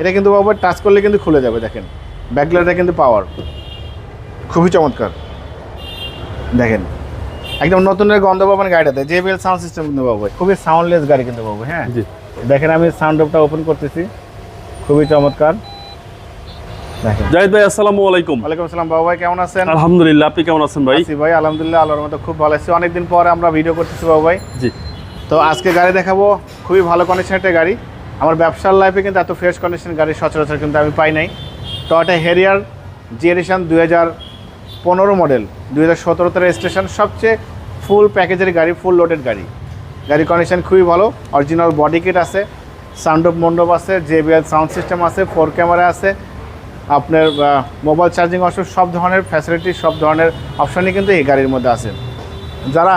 এটা কিন্তু বাবা টাচ করলে কিন্তু খুলে যাবে দেখেন। ব্যাকলাইটটা কিন্তু পাওয়ার খুবই চমৎকার। দেখেন একদম নতুনের গন্ধ পাবেন গাড়িটাতে। জেবিএল সাউন্ড সিস্টেম কিন্তু পাবো খুবই সাউন্ডলেস গাড়ি কিন্তু পাবো হ্যাঁ? জি। দেখেন আমি সাউন্ড অফটা ওপেন করতেছি। খুবই চমৎকার। জাহিদ ভাই আসসালামু আলাইকুম। ওয়ালাইকুম আসসালাম বাবা ভাই কেমন আছেন? আলহামদুলিল্লাহ আপনি কেমন আছেন ভাই? আছি ভাই আলহামদুলিল্লাহ আল্লাহর মতো খুব ভালো আছি। অনেকদিন পরে আমরা ভিডিও করতেছি বাবু ভাই। জি। তো আজকে গাড়ি দেখাবো খুবই ভালো কন্ডিশন একটা গাড়ি। আমার ব্যবসার লাইফে কিন্তু এত ফ্রেশ কন্ডিশন গাড়ি সচরাচর কিন্তু আমি পাই নাই। টয়টা হেরিয়ার জি এডিশন দুই হাজার পনেরো মডেল দুই হাজার সতেরোতে রেজিস্ট্রেশন সবচেয়ে ফুল প্যাকেজের গাড়ি ফুল লোডেড গাড়ি। গাড়ির কন্ডিশন খুবই ভালো অরিজিনাল বডি কিট আছে সাউন্ড অফ মণ্ডপ আছে জেবিএল সাউন্ড সিস্টেম আছে ফোর ক্যামেরা আছে, আপনার মোবাইল চার্জিং অপশন সব ধরনের ফ্যাসিলিটি সব ধরনের অপশনই কিন্তু এই গাড়ির মধ্যে আছে। যারা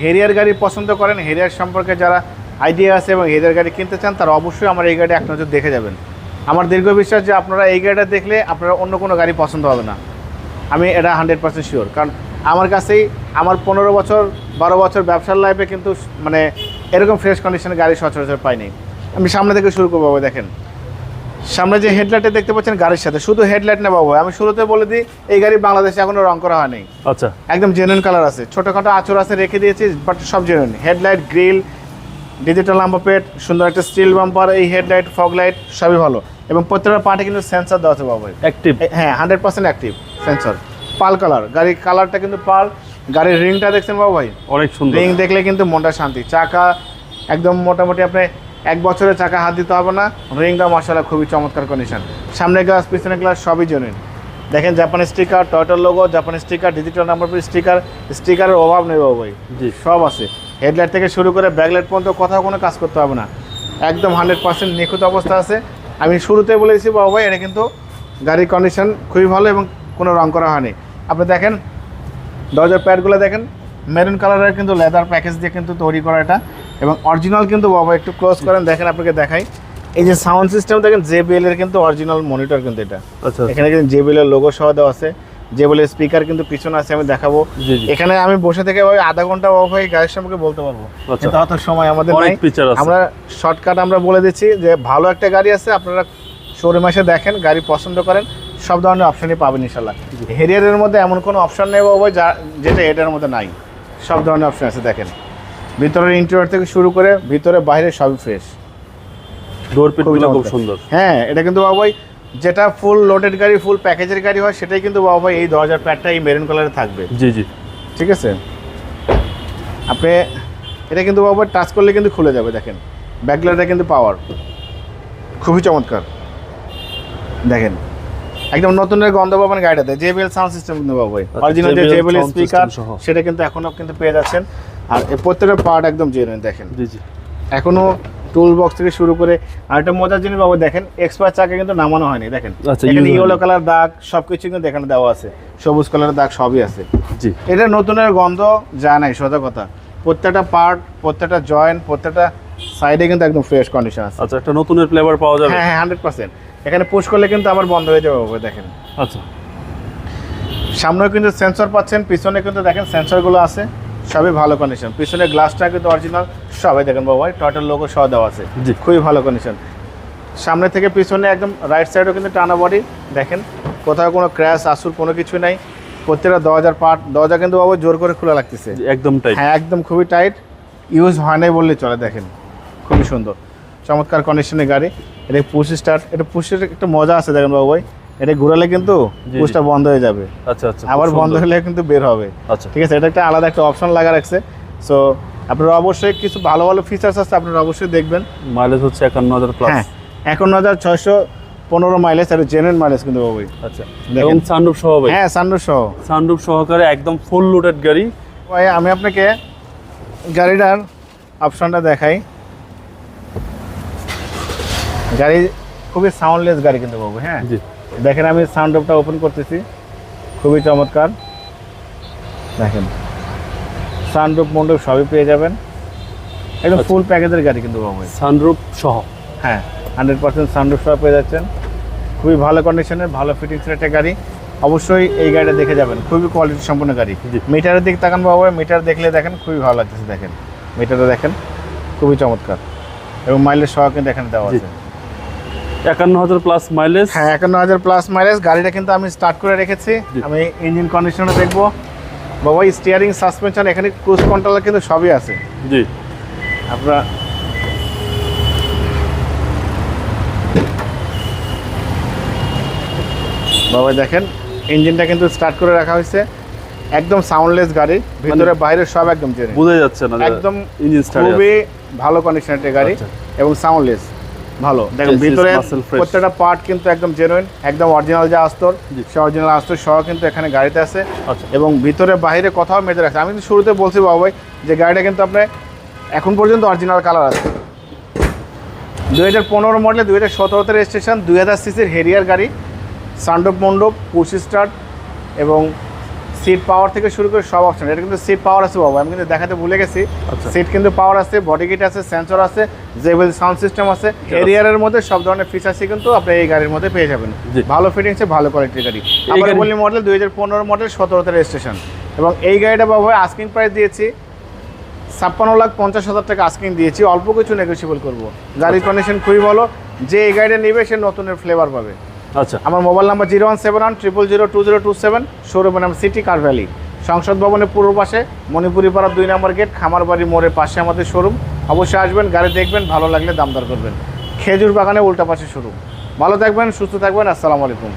হেরিয়ার গাড়ি পছন্দ করেন হেরিয়ার সম্পর্কে যারা আইডিয়া আছে এবং এদের গাড়ি কিনতে চান তারা অবশ্যই আমার এই গাড়ি এক নজর দেখে যাবেন। আমার দীর্ঘ বিশ্বাস যে আপনারা এই গাড়িটা দেখলে আপনারা অন্য কোনো গাড়ি পছন্দ হবে না। আমি এটা হান্ড্রেড পার্সেন্ট শিওর। কারণ আমার কাছেই আমার পনেরো বছর বারো বছর ব্যবসার লাইফে কিন্তু মানে এরকম ফ্রেশ কন্ডিশনের গাড়ি সচরাচর পাইনি আমি সামনে থেকে শুরু করব বাবা, দেখেন। সামনে যে হেডলাইটে দেখতে পাচ্ছেন গাড়ির সাথে শুধু হেডলাইট না বাবু আমি শুরুতে বলে দিই এই গাড়ি বাংলাদেশে এখনও রং করা হয়নি আচ্ছা। একদম জেনুইন কালার আছে। ছোটোখাটো আঁচড় আছে রেখে দিয়েছি বাট সব genuine headlight grill digital number plate সুন্দর একটা স্টিল বাম্পার এই হেডলাইট ফগ লাইট সবই ভালো। এবং প্রত্যেকটা পার্টে কিন্তু সেন্সার দেওয়া আছে বাবু অ্যাক্টিভ হ্যাঁ হান্ড্রেড পার্সেন্ট অ্যাক্টিভ সেন্সর পাল কালার গাড়ির কালারটা কিন্তু পাল গাড়ির রিংটা দেখছেন বাবু ভাই অনেক সুন্দর। রিং দেখলে কিন্তু মনটা শান্তি। চাকা একদম মোটামুটি আপনি এক বছরের চাকা হাত দিতে হবে না। রিংটা মশালা খুবই চমৎকার কন্ডিশন সামনে গ্লাস পিছনে গ্লাস সবই জেনুইন দেখেন জাপানি স্টিকার টয়টার লোগো জাপানি sticker digital number plate sticker স্টিকারের অভাব নেই বাবু ভাই জি। সব আছে। হেডলাইট থেকে শুরু করে ব্যাকলাইট পর্যন্ত কোথাও কোনো কাজ করতে হবে না। একদম হান্ড্রেড পার্সেন্ট নিখুঁত অবস্থা আছে। আমি শুরুতে বলেছি বাবু ভাই এটা কিন্তু গাড়ির কন্ডিশন খুবই ভালো এবং কোনো রং করা হয়নি। আপনি দেখেন দরজার প্যাডগুলো দেখেন মেরুন কালারের কিন্তু লেদার প্যাকেজ দিয়ে কিন্তু তৈরি করা এটা। এবং অরিজিনাল কিন্তু বাবা একটু ক্লোজ করেন দেখেন আপনাকে দেখাই। এই যে সাউন্ড সিস্টেম দেখেন জেবিএল এর কিন্তু অরিজিনাল মনিটর কিন্তু এটা। আচ্ছা এখানে কিন্তু জেবিএল এর লোগো সহ দেওয়া আছে। জেবিএল বলে স্পিকার কিন্তু পিছনে আছে আমি দেখাবো। এখানে আমি বসে থেকে ওই আধা ঘণ্টা বাবা ভাই গাড়ির সম্পর্কে বলতে পারব। আচ্ছা। অত সময় আমাদের নাই। আমরা শর্টকাট আমরা বলে দিচ্ছি যে ভালো একটা গাড়ি আছে আপনারা শোরুমে এসে দেখেন গাড়ি পছন্দ করেন সব ধরনের অপশনই পাবেন ইনশাল্লাহ হেরিয়ারের মধ্যে এমন কোনো অপশন নেই বাবা যা যেটা এটার মধ্যে নাই। সব ধরনের অপশন আছে দেখেন। ভিতরের ইন্টেরিয়র থেকে শুরু করে ভিতরে বাইরে সবই ফ্রেশ ডোর পিটগুলো খুব সুন্দর। হ্যাঁ এটা কিন্তু বাবা ভাই যেটা ফুল লোডেড গাড়ি ফুল প্যাকেজের গাড়ি হয় সেটাই কিন্তু বাবা ভাই এই দশ হাজার প্যাডটা এই মেরুন কালারে থাকবে। জি জি। ঠিক আছে? আপনি এটা কিন্তু বাবা টাচ করলে কিন্তু খুলে যাবে দেখেন। ব্যাকলাইটটা কিন্তু পাওয়ার খুবই চমৎকার। দেখেন একদম নতুনের গন্ধ পাবেন গাড়িটাতে। জেবিএল সাউন্ড সিস্টেম কিন্তু বাবা ভাই। আচ্ছা, অরিজিনাল যে JBL জেবিএল স্পিকার সেটা কিন্তু এখনও কিন্তু পেয়ে যাচ্ছেন। আর প্রত্যেকটা পার্ট একদম জেনুইন দেখেন। জি জি। এখনও টুল বক্স থেকে শুরু করে আর একটা মজার জিনিস বাবু দেখেন এক্সপায়ার চাকা কিন্তু নামানো হয়নি দেখেন। আচ্ছা, এখানে ইয়েলো কালার দাগ সবকিছু কিন্তু এখানে দেওয়া আছে। সবুজ কালারের দাগ সবই আছে। জি। এটা নতুনের গন্ধ যা নাই সোজা কথা। প্রত্যেকটা পার্ট প্রত্যেকটা জয়েন্ট প্রত্যেকটা সাইডে কিন্তু একদম ফ্রেশ কন্ডিশন আছে। আচ্ছা একটা নতুনের ফ্লেভার পাওয়া যাবে? হ্যাঁ হ্যাঁ হান্ড্রেড পার্সেন্ট এখানে পুশ করলে কিন্তু আবার বন্ধ হয়ে যাবে বাবু, দেখেন। আচ্ছা। সামনেও কিন্তু সেন্সর পাচ্ছেন পিছনে কিন্তু দেখেন সেন্সরগুলো আছে। সবই ভালো কন্ডিশন পিছনে গ্লাসটা কিন্তু অরিজিনাল সবাই দেখেন বাবা টোটাল লোগো সহ দেওয়া আছে। জি। খুবই ভালো কন্ডিশন সামনে থেকে পিছনে একদম রাইট সাইডও কিন্তু টানা বডি দেখেন। কোথাও কোনো ক্র্যাশ আসুর কোনো কিছু নাই। প্রত্যেকটা দরজার পার্ট দরজা কিন্তু বাবু জোর করে খোলা লাগতেছে। একদম টাইট হ্যাঁ একদম খুবই টাইট ইউজ হয় নাই বললে চলে দেখেন। খুবই সুন্দর। চমৎকার কন্ডিশনের গাড়ি। এটা পুশ স্টার্ট এটা পুশের একটা মজা আছে দেখেন বাবু ভাই। এটা ঘুরালে কিন্তু। পুশটা বন্ধ হয়ে যাবে। আচ্ছা আচ্ছা আবার বন্ধ হলে কিন্তু বের হবে। আচ্ছা। ঠিক আছে এটা একটা আলাদা একটা অপশন লাগা রাখছে। সো আপনারা অবশ্যই কিছু ভালো ভালো ফিচার্স আছে আপনারা অবশ্যই দেখবেন। মাইলেজ হচ্ছে একান্ন হাজার প্লাস হ্যাঁ এখন হাজার ছয়শো পনেরো মাইলেজ আর জেনুইন মাইলেজ কিন্তু বাবুই আচ্ছা দেখেন। এবং সানরুফ সহ হ্যাঁ সান্ডু সহ। সানরুফ সহকারে একদম ফুল লোডেড গাড়ি। ভাই আমি আপনাকে গাড়িটার অপশনটা দেখাই। গাড়ি খুবই সাউন্ডলেস গাড়ি কিন্তু বাবু হ্যাঁ। জি। দেখেন আমি সাউন্ড অফটা ওপেন করতেছি। খুবই চমৎকার। দেখেন সানরুফ মন্ডপ সবই পেয়ে যাবেন। একদম আচ্ছা। ফুল প্যাকেজের গাড়ি কিন্তু বাবু সানরুফ সহ? হ্যাঁ হান্ড্রেড পার্সেন্ট সানরুফ সহ পেয়ে যাচ্ছেন। খুবই ভালো কন্ডিশনের ভালো ফিটিংসের একটা গাড়ি। অবশ্যই এই গাড়িটা দেখে যাবেন। খুবই কোয়ালিটি সম্পন্ন গাড়ি। মিটারের দিক তাকান বাবু মিটার দেখলে দেখেন খুবই ভালো লাগতেছে দেখেন। মিটারে দেখেন খুবই চমৎকার। এবং মাইলেজ সহ কিন্তু এখানে দেওয়া। আছে। একান্ন হাজার প্লাস মাইলেজ হ্যাঁ একান্ন হাজার প্লাস মাইলেজ গাড়িটা কিন্তু আমি স্টার্ট করে রেখেছি। আমি ইঞ্জিন কন্ডিশনে দেখব। বাবা স্টিয়ারিং সাসপেনশন এখানে ক্রুজ কন্ট্রোল কিন্তু সবই আছে। জি। আপনারা বাবা দেখেন ইঞ্জিনটা কিন্তু স্টার্ট করে রাখা হয়েছে। একদম সাউন্ডলেস গাড়ি। ভিতরে বাইরে সব একদম বোঝা যাচ্ছে না একদম ইঞ্জিন খুবই ভালো কন্ডিশনের গাড়ি আচ্ছা। এবং সাউন্ডলেস ভালো। দেখুন ভিতরে প্রত্যেকটা পার্ট কিন্তু একদম জেনুইন একদম অরিজিনাল যা আস্তর। সে অরিজিনাল আস্তর সহ কিন্তু এখানে গাড়িতে আছে। আচ্ছা। এবং ভিতরে বাইরে কোথাও মেজে রাখছে আমি কিন্তু শুরুতে বলছি বাবু ভাই যে গাড়িটা কিন্তু আপনার এখন পর্যন্ত অরিজিনাল কালার আছে। দুই হাজার পনেরো মডেলে দুই হাজার সতেরোতে রেজিস্ট্রেশন দুই হাজার সিসির হেরিয়ার গাড়ি সান্ডপ মণ্ডপ পুশ স্টার্ট এবং সিট পাওয়ার থেকে শুরু করে সব অপশন এটা কিন্তু সিট পাওয়ার আছে বাবু আমি কিন্তু দেখাতে ভুলে গেছি। আচ্ছা। সিট কিন্তু পাওয়ার আছে বডি কিট আছে সেন্সর আছে জেবেল সাউন্ড সিস্টেম আছে এরিয়ারের মধ্যে সব ধরনের ফিচার্সই কিন্তু আপনি এই গাড়ির মধ্যে পেয়ে যাবেন। ভালো ফিটিংসে ভালো কোয়ালিটির গাড়ি। গাড়ি- বলি মডেল দুই হাজার পনেরো মডেল সতেরোতে রেজিস্ট্রেশন এবং এই গাড়িটা বাবু আস্কিং প্রাইস দিয়েছি ছাপ্পান্ন লাখ পঞ্চাশ হাজার টাকা আস্কিং দিয়েছি অল্প কিছু নেগোসিয়েবল করব। গাড়ির কন্ডিশন খুবই ভালো যে এই গাড়িটা নেবে সে নতুনের ফ্লেভার পাবে। আচ্ছা। আমার mobile number zero one seven one triple zero two zero two seven, শোরুমের নাম সিটি কার ভ্যালি। সংসদ ভবনের পূর্ব পাশে মণিপুরি পাড়ার দুই নম্বর গেট খামারবাড়ি মোড়ের পাশে আমাদের শোরুম। অবশ্যই আসবেন, গাড়ি দেখবেন, ভালো লাগলে দামদার করবেন। খেজুর বাগানে উল্টা পাশে শোরুম। ভালো থাকবেন, সুস্থ থাকবেন, আসসালামু আলাইকুম।